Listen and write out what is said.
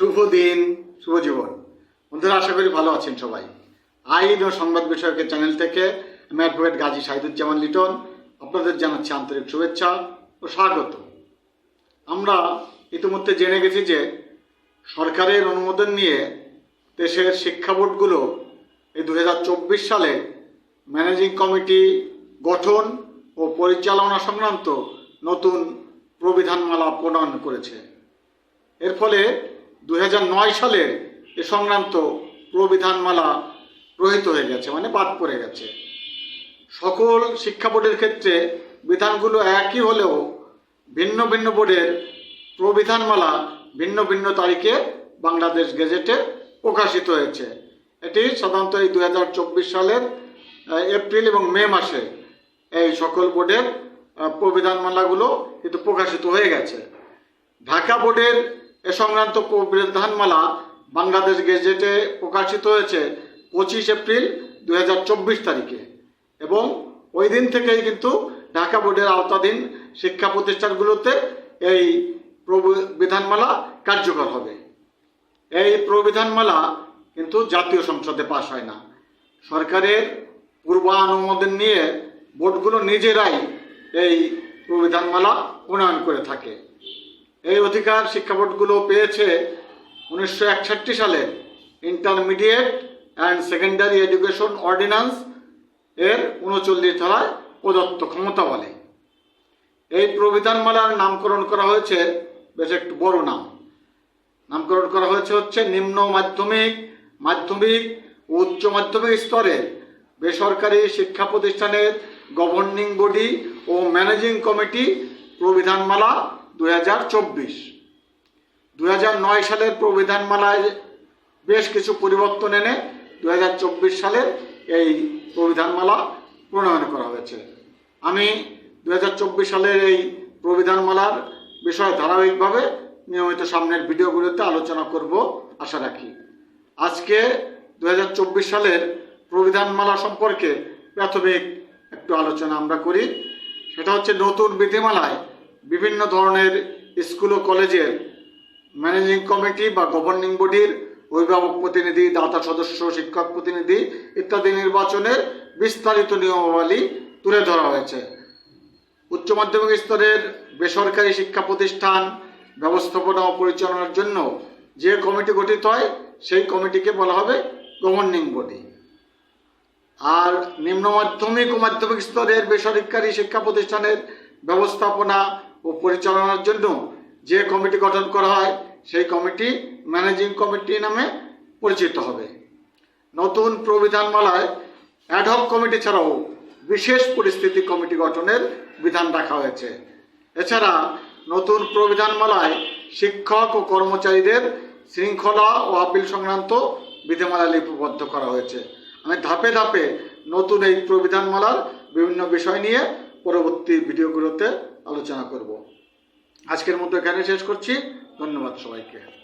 শুভ দিন, শুভ জীবন। বন্ধুরা, আশা করি ভালো আছেন সবাই। আইন ও সংবাদ বিষয়কের চ্যানেল থেকে আমি অ্যাডভোকেট গাজী শাহিদুজ্জামান লিটন, আপনাদের জানাচ্ছি আন্তরিক শুভেচ্ছা ও স্বাগত। আমরা ইতিমধ্যে জেনে গেছি যে সরকারের অনুমোদন নিয়ে দেশের শিক্ষা বোর্ডগুলো এই দুহাজার চব্বিশ সালে ম্যানেজিং কমিটি গঠন ও পরিচালনা সংক্রান্ত নতুন প্রবিধানমালা প্রণয়ন করেছে। এর ফলে দুই হাজার নয় সালের এ সংক্রান্ত প্রবিধানমালা রহিত হয়ে গেছে মানে বাদ পড়ে গেছে। সকল শিক্ষা বোর্ডের ক্ষেত্রে বিধানগুলো একই হলেও ভিন্ন ভিন্ন বোর্ডের প্রবিধানমালা ভিন্ন ভিন্ন তারিখে বাংলাদেশ গেজেটে প্রকাশিত হয়েছে। এটি সাধারণত এই দুই হাজার চব্বিশ সালের এপ্রিল এবং মে মাসে এই সকল বোর্ডের প্রবিধানমালাগুলো কিন্তু প্রকাশিত হয়ে গেছে। ঢাকা বোর্ডের এ সংক্রান্ত বিধানমালা বাংলাদেশ গেজেটে প্রকাশিত হয়েছে পঁচিশ এপ্রিল দু হাজার চব্বিশ তারিখে। এবং ওই দিন থেকেই কিন্তু ঢাকা বোর্ডের আওতাধীন শিক্ষা প্রতিষ্ঠানগুলোতে এই বিধানমালা কার্যকর হবে। এই প্রবিধানমালা কিন্তু জাতীয় সংসদে পাশ হয় না। সরকারের পূর্বানুমোদন নিয়ে বোর্ডগুলো নিজেরাই এই প্রবিধানমালা প্রণয়ন করে থাকে। এই অধিকার শিক্ষা বোর্ডগুলো পেয়েছে উনিশশো একষট্টি সালে intermediate and secondary education ordinance এর উনচল্লিশ ধারায় প্রদত্ত ক্ষমতা বলে। এই প্রবিধানমালার নামকরণ করা হয়েছে, বেশ একটু বড় নাম। নামকরণ করা হয়েছে হচ্ছে নিম্ন মাধ্যমিক মাধ্যমিক ও উচ্চ মাধ্যমিক স্তরের বেসরকারি শিক্ষা প্রতিষ্ঠানের গভর্নিং বডি ও ম্যানেজিং কমিটি প্রবিধানমালা দুই হাজার চব্বিশ। দুই নয় সালের বেশ কিছু পরিবর্তন এনে দুই হাজার চব্বিশ সালের এই প্রবিধানমালা প্রণয়ন করা হয়েছে। আমি দু হাজার চব্বিশ সালের এই প্রবিধানমালার বিষয়ে ধারাবাহিকভাবে নিয়মিত সামনের ভিডিওগুলোতে আলোচনা করব, আশা রাখি। আজকে দু হাজার চব্বিশ সালের প্রবিধানমালা সম্পর্কে প্রাথমিক একটু আলোচনা আমরা করি। সেটা হচ্ছে নতুন বিধিমালায় বিভিন্ন ধরনের স্কুল ও কলেজের ম্যানেজিং কমিটি বা গভর্নিং বডির অভিভাবক প্রতিনিধি, দাতা সদস্য, শিক্ষক প্রতিনিধি ইত্যাদি নির্বাচনের বিস্তারিত নিয়মাবলী তুলে ধরা হয়েছে। উচ্চ মাধ্যমিক স্তরের বেসরকারি শিক্ষা প্রতিষ্ঠান ব্যবস্থাপনা ও পরিচালনার জন্য যে কমিটি গঠিত হয়, সেই কমিটিকে বলা হবে গভর্নিং বডি আর নিম্ন মাধ্যমিক ও মাধ্যমিক স্তরের বেসরকারি শিক্ষা প্রতিষ্ঠানের ব্যবস্থাপনা ও পরিচালনার জন্য যে কমিটি গঠন করা হয়, সেই কমিটি ম্যানেজিং কমিটি নামে পরিচিত হবে। নতুন প্রবিধানমালায় অ্যাডহক কমিটি ছাড়াও বিশেষ পরিস্থিতি কমিটি গঠনের বিধান রাখা হয়েছে। এছাড়া নতুন প্রবিধানমালায় শিক্ষক ও কর্মচারীদের শৃঙ্খলা ও আপিল সংক্রান্ত বিধিমালা লিপিবদ্ধ করা হয়েছে। আমি ধাপে ধাপে নতুন এই প্রবিধানমালার বিভিন্ন বিষয় নিয়ে পরবর্তী ভিডিওগুলোতে আলোচনা করব। আজকের মতো এখানে শেষ করছি। ধন্যবাদ সবাইকে।